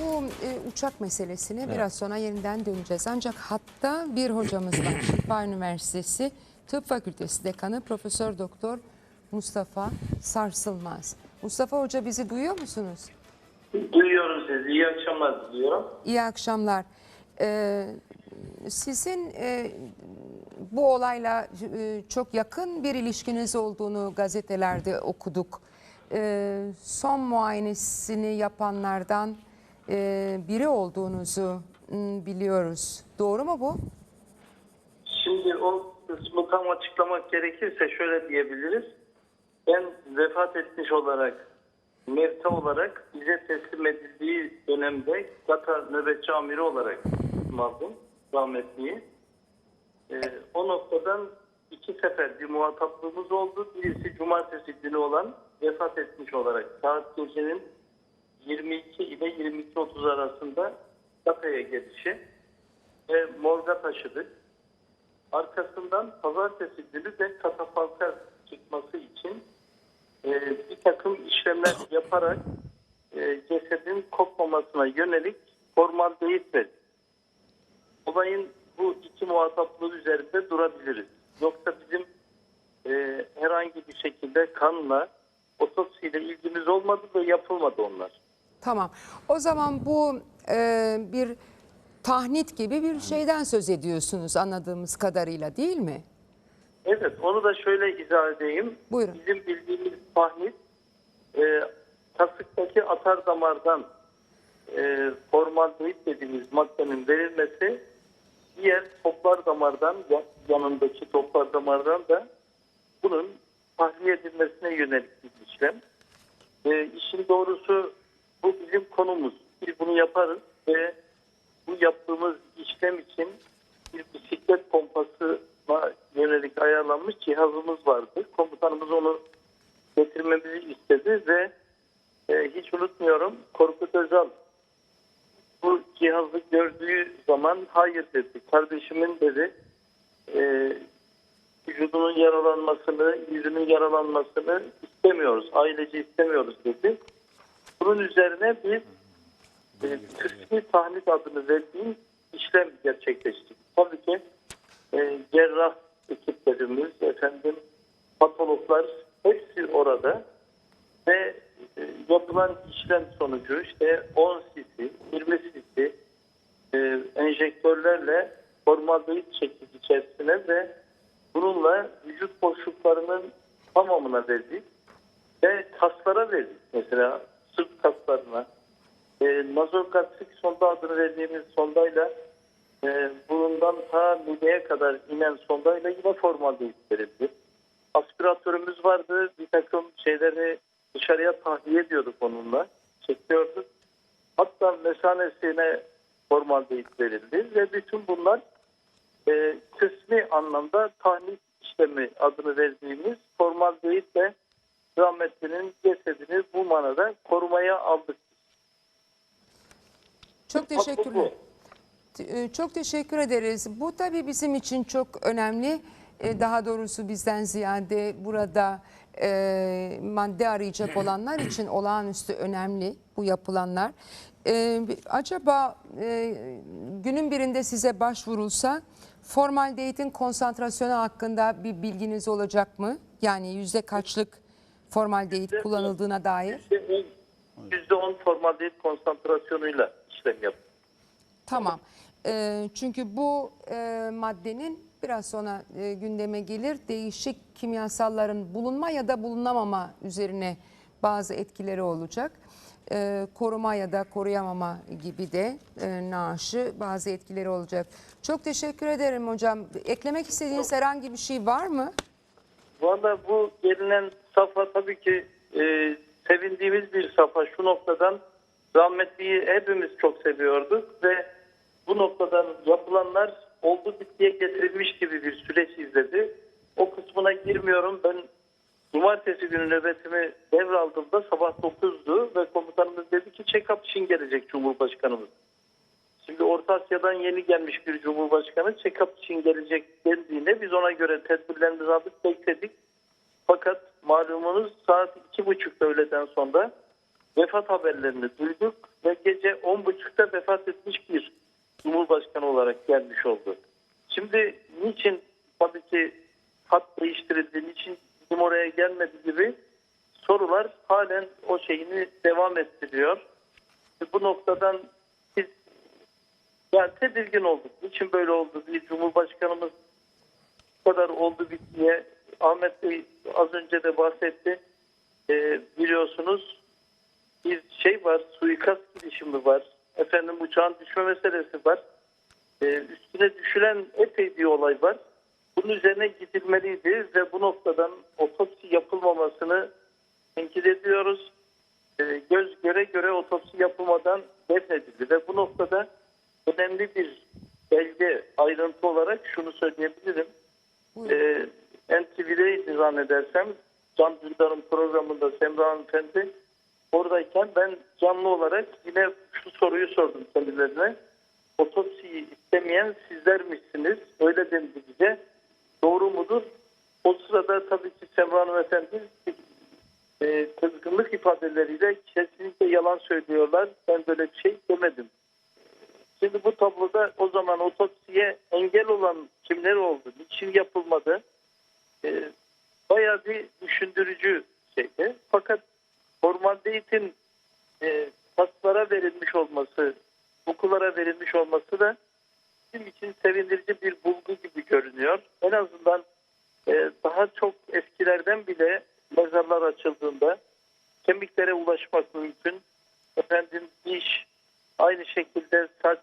bu e, uçak meselesine biraz sonra yeniden döneceğiz. Ancak hatta bir hocamız var. Şifa Üniversitesi Tıp Fakültesi Dekanı Profesör Doktor Mustafa Sarsılmaz. Mustafa Hoca bizi duyuyor musunuz? Duyuyorum sizi. İyi akşamlar diliyorum. İyi akşamlar. Ee, sizin e, bu olayla e, çok yakın bir ilişkiniz olduğunu gazetelerde okuduk. Ee, son muayenesini yapanlardan e, biri olduğunuzu m, biliyoruz. Doğru mu bu? Şimdi o kısmı tam açıklamak gerekirse şöyle diyebiliriz. Ben vefat etmiş olarak, mevta olarak bize teslim edildiği dönemde Katar nöbetçi amiri olarak aldım rahmetliyi. Ee, o noktadan iki sefer bir muhataplığımız oldu. Birisi cumartesi günü olan vefat etmiş olarak saat gecenin 22 ile 22.30 arasında Katar'a gelişi ve morga taşıdık. Arkasından pazartesi günü de katafalka çıkması için e, bir takım işlemler yaparak e, cesedin kopmamasına yönelik formaldehit verdik. Olayın bu iki muhataplığı üzerinde durabiliriz. Yoksa bizim e, herhangi bir şekilde kanla otopsiyle ilgimiz olmadı ve yapılmadı onlar. Tamam. O zaman bu e, bir tahnit gibi bir şeyden söz ediyorsunuz anladığımız kadarıyla değil mi? Evet, onu da şöyle izah edeyim. Buyurun. Bizim bildiğimiz tahnit, e, kasıktaki atar damardan e, formaldehit dediğimiz maddenin verilmesi, diğer toplar damardan, ya- yanındaki toplar damardan da bunun tahliye edilmesine yönelik bir işlem. E, işin doğrusu bu bizim konumuz. Biz bunu yaparız ve bu yaptığımız işlem için bir bisiklet pompasına yönelik ayarlanmış cihazımız vardı. Komutanımız onu getirmemizi istedi ve e, hiç unutmuyorum Korkut Özal bu cihazı gördüğü zaman hayır dedi. Kardeşimin dedi e, vücudunun yaralanmasını, yüzünün yaralanmasını istemiyoruz. Ailece istemiyoruz dedi. Bunun üzerine biz e, kısmi tahnit adını verdiğim işlem gerçekleştirdik. Tabii ki e, cerrah ekiplerimiz, efendim patologlar hepsi orada ve e, yapılan işlem sonucu işte 10 cc, 20 cc e, enjektörlerle formaldehit şekli içerisine ve bununla vücut boşluklarının tamamına verdik ve kaslara verdik. Mesela sırt kaslarına, e, nazogastrik sonda adını verdiğimiz sondayla e, burundan ta mideye kadar inen sondayla yine formaldehit verildi. Aspiratörümüz vardı. Bir takım şeyleri dışarıya tahliye ediyorduk onunla. Çekiyorduk. Hatta mesanesine formaldehit verildi ve bütün bunlar e, kısmi anlamda tahnit işlemi adını verdiğimiz formaldehitle rahmetlinin cesedini bu manada korumaya aldık. Çok teşekkürler. Ee, Çok teşekkür ederiz. Bu tabii bizim için çok önemli. Ee, Daha doğrusu bizden ziyade burada e, madde arayacak olanlar için olağanüstü önemli bu yapılanlar. Ee, acaba e, günün birinde size başvurulsa formaldehitin konsantrasyonu hakkında bir bilginiz olacak mı? Yani yüzde kaçlık formaldehit kullanıldığına dair? %10 formaldehit konsantrasyonuyla işlem yaptık. Tamam. Ee, çünkü bu e, maddenin biraz sonra e, gündeme gelir. Değişik kimyasalların bulunma ya da bulunamama üzerine bazı etkileri olacak. Ee, koruma ya da koruyamama gibi de e, naaşı bazı etkileri olacak. Çok teşekkür ederim hocam. Eklemek istediğiniz herhangi bir şey var mı? Valla bu gelinen safha tabii ki e, sevindiğimiz bir safha. Şu noktadan rahmetliyi hepimiz çok seviyorduk ve bu noktadan yapılanlar oldu bittiye getirilmiş gibi bir süreç izledi. O kısmına girmiyorum. Ben cumartesi günü nöbetimi devraldığımda sabah 9'du ve komutanımız dedi ki check-up için gelecek Cumhurbaşkanımız. Şimdi Orta Asya'dan yeni gelmiş bir cumhurbaşkanı check-up için gelecek dendiğinde biz ona göre tedbirlerimizi aldık bekledik. Fakat malumunuz saat iki buçukta öğleden sonra vefat haberlerini duyduk ve gece 10.30'da vefat etmiş bir Cumhurbaşkanı olarak gelmiş oldu. Şimdi niçin tabii ki hat değiştirildi, niçin bizim oraya gelmedi gibi sorular halen o şeyini devam ettiriyor. Bu noktadan yani tedirgin olduk. Niçin böyle oldu diye Cumhurbaşkanımız bu kadar oldu bittiye Ahmet Bey az önce de bahsetti. Ee, biliyorsunuz bir şey var, suikast girişimi var. Efendim uçağın düşme meselesi var. Ee, üstüne düşülen epey bir olay var. Bunun üzerine gidilmeliydi ve bu noktadan otopsi yapılmamasını tenkit ediyoruz. Ee, göz göre göre otopsi yapılmadan defnedildi ve bu noktada önemli bir belge ayrıntı olarak şunu söyleyebilirim. Ee, NTV'deydi zannedersem Can Dündar'ın programında Semra Hanımefendi oradayken ben canlı olarak yine şu soruyu sordum kendilerine. Otopsiyi istemeyen sizlermişsiniz. Öyle dendi bize. Doğru mudur? O sırada tabii ki Semra Hanımefendi e, kızgınlık ifadeleriyle kesinlikle yalan söylüyorlar. Ben böyle bir şey demedim. Şimdi bu tabloda o zaman otopsiye engel olan kimler oldu? Niçin yapılmadı? Ee, bayağı bir düşündürücü şeydi. Fakat formaldehitin e, hastalara verilmiş olması, okullara verilmiş olması da bizim için sevindirici bir bulgu gibi görünüyor. En azından e, daha çok eskilerden bile mezarlar açıldığında kemiklere ulaşmak mümkün. Efendim diş, aynı şekilde saç,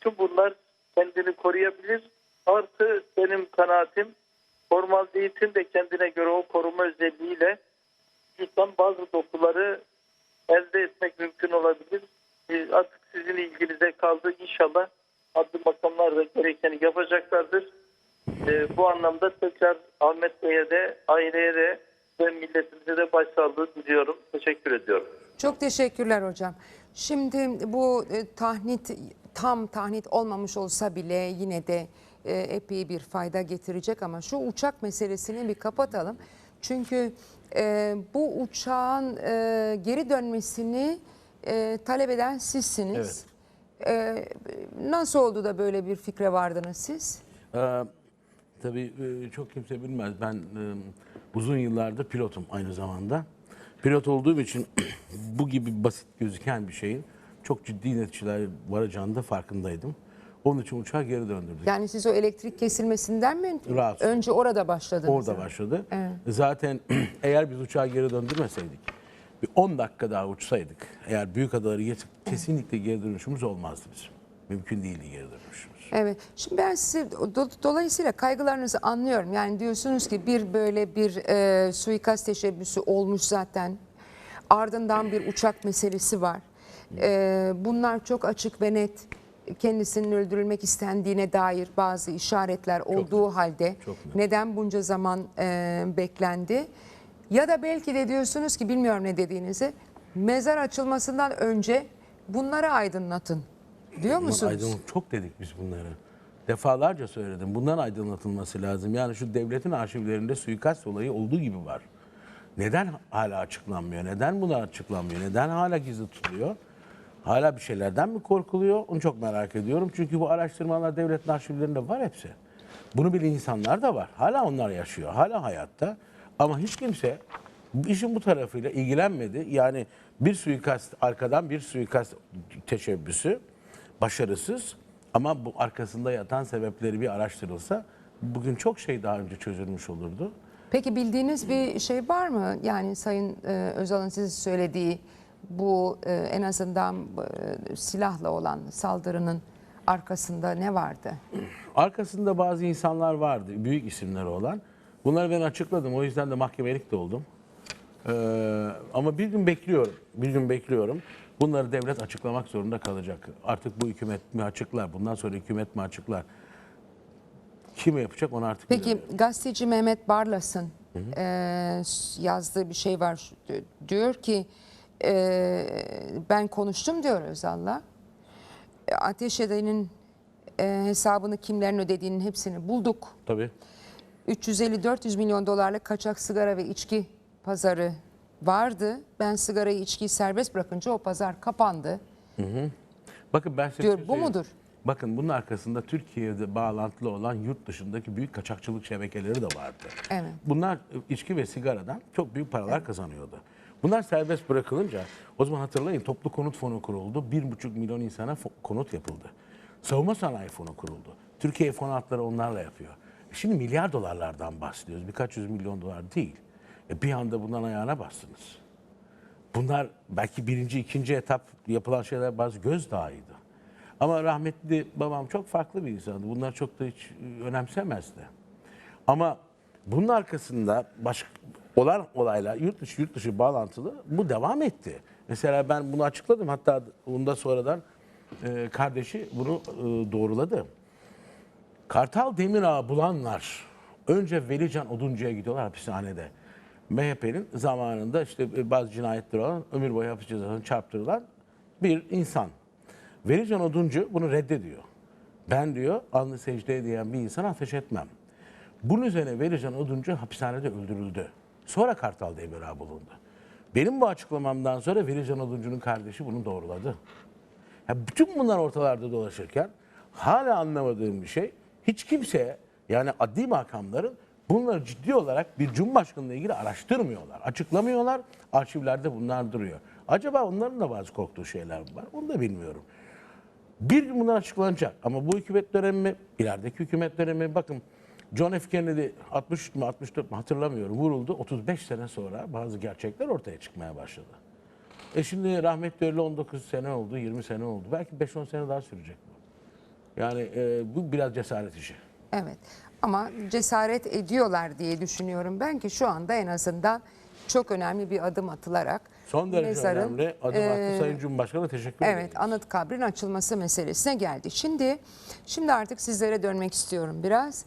tüm bunlar kendini koruyabilir. Artı benim kanaatim formaldehitin de kendine göre o koruma özelliğiyle vücuttan bazı dokuları elde etmek mümkün olabilir. Ee, Artık sizin ilginize kaldı. İnşallah adli makamlar da gerekeni yapacaklardır. Ee, bu anlamda tekrar Ahmet Bey'e de, aileye de ve milletimize de başsağlığı diliyorum. Teşekkür ediyorum. Çok teşekkürler hocam. Şimdi bu e, tahnit tam tahnit olmamış olsa bile yine de e, epey bir fayda getirecek ama şu uçak meselesini bir kapatalım. Çünkü e, bu uçağın e, geri dönmesini e, talep eden sizsiniz. E, nasıl oldu da böyle bir fikre vardınız siz? Ee, tabii e, çok kimse bilmez. Ben e, uzun yıllardır pilotum aynı zamanda. Pilot olduğum için bu gibi basit gözüken bir şeyin çok ciddi neticeler varacağını da farkındaydım. Onun için uçağı geri döndürdük. Yani siz o elektrik kesilmesinden mi Rahatsız. önce orada başladınız? Orada yani? başladı. Evet. Zaten eğer biz uçağı geri döndürmeseydik, bir 10 dakika daha uçsaydık, eğer büyük adaları geçip kesinlikle geri dönüşümüz olmazdı bizim. Mümkün değildi geri dönüşümüz. Evet. Şimdi ben sizi do- dolayısıyla kaygılarınızı anlıyorum. Yani diyorsunuz ki bir böyle bir e, suikast teşebbüsü olmuş zaten. Ardından bir uçak meselesi var. E, bunlar çok açık ve net kendisinin öldürülmek istendiğine dair bazı işaretler olduğu halde çok neden bunca zaman e, beklendi? Ya da belki de diyorsunuz ki bilmiyorum ne dediğinizi mezar açılmasından önce bunları aydınlatın. Diyor Bunlar musunuz? aydınlat- çok dedik biz bunları. Defalarca söyledim. Bundan aydınlatılması lazım. Yani şu devletin arşivlerinde suikast olayı olduğu gibi var. Neden hala açıklanmıyor? Neden bunlar açıklanmıyor? Neden hala gizli tutuluyor? Hala bir şeylerden mi korkuluyor? Onu çok merak ediyorum. Çünkü bu araştırmalar devletin arşivlerinde var hepsi. Bunu bilen insanlar da var. Hala onlar yaşıyor. Hala hayatta. Ama hiç kimse işin bu tarafıyla ilgilenmedi. Yani bir suikast arkadan bir suikast teşebbüsü başarısız ama bu arkasında yatan sebepleri bir araştırılsa bugün çok şey daha önce çözülmüş olurdu. Peki bildiğiniz bir şey var mı? Yani Sayın e, Özal'ın size söylediği bu e, en azından e, silahla olan saldırının arkasında ne vardı? Arkasında bazı insanlar vardı, büyük isimleri olan. Bunları ben açıkladım. O yüzden de mahkemelik de oldum. Ee, ama bir gün bekliyorum. Bir gün bekliyorum. Bunları devlet açıklamak zorunda kalacak. Artık bu hükümet mi açıklar? Bundan sonra hükümet mi açıklar? Kime yapacak onu artık Peki bilemiyorum. gazeteci Mehmet Barlas'ın e, yazdığı bir şey var. Diyor ki e, ben konuştum diyor Özal'la. E, Ateş edenin e, hesabını kimlerin ödediğinin hepsini bulduk. Tabii. 350-400 milyon dolarlık kaçak sigara ve içki pazarı vardı. Ben sigarayı içkiyi serbest bırakınca o pazar kapandı. Bakın ben size Diyor, şey bu söyleyeyim. mudur? Bakın bunun arkasında Türkiye'de bağlantılı olan yurt dışındaki büyük kaçakçılık şebekeleri de vardı. Evet. Bunlar içki ve sigaradan çok büyük paralar kazanıyordu. Bunlar serbest bırakılınca o zaman hatırlayın toplu konut fonu kuruldu. 1,5 milyon insana konut yapıldı. Savunma sanayi fonu kuruldu. Türkiye fon hatları onlarla yapıyor. Şimdi milyar dolarlardan bahsediyoruz. Birkaç yüz milyon dolar değil. E bir anda bundan ayağına bastınız. Bunlar belki birinci, ikinci etap yapılan şeyler bazı gözdağıydı. Ama rahmetli babam çok farklı bir insandı. Bunlar çok da hiç e, önemsemezdi. Ama bunun arkasında baş, olan olaylar yurt dışı yurt dışı bağlantılı bu devam etti. Mesela ben bunu açıkladım. Hatta onda sonradan e, kardeşi bunu e, doğruladı. Kartal Demirağ bulanlar önce Velican Oduncu'ya gidiyorlar hapishanede. MHP'nin zamanında işte bazı cinayetler olan ömür boyu hapis cezasını çarptırılan bir insan. Velican Oduncu bunu reddediyor. Ben diyor alnı secdeye diyen bir insana ateş etmem. Bunun üzerine Velican Oduncu hapishanede öldürüldü. Sonra Kartal Demirağ bulundu. Benim bu açıklamamdan sonra Velican Oduncu'nun kardeşi bunu doğruladı. Ya bütün bunlar ortalarda dolaşırken hala anlamadığım bir şey hiç kimse yani adli makamların bunları ciddi olarak bir cumhurbaşkanıyla ilgili araştırmıyorlar, açıklamıyorlar. Arşivlerde bunlar duruyor. Acaba onların da bazı korktuğu şeyler var. Onu da bilmiyorum. Bir gün bunlar açıklanacak. Ama bu hükümet dönemi mi, ilerideki hükümet dönemi mi? Bakın John F. Kennedy 63 mü 64 mü hatırlamıyorum vuruldu. 35 sene sonra bazı gerçekler ortaya çıkmaya başladı. E şimdi rahmetli öyle 19 sene oldu, 20 sene oldu. Belki 5-10 sene daha sürecek bu. Yani e, bu biraz cesaret işi. Evet ama cesaret ediyorlar diye düşünüyorum ben ki şu anda en azından çok önemli bir adım atılarak Son derece mezarın, önemli. Adım attı e, Sayın Cumhurbaşkanı teşekkür Evet, ederim. anıt kabrin açılması meselesine geldi. Şimdi şimdi artık sizlere dönmek istiyorum biraz.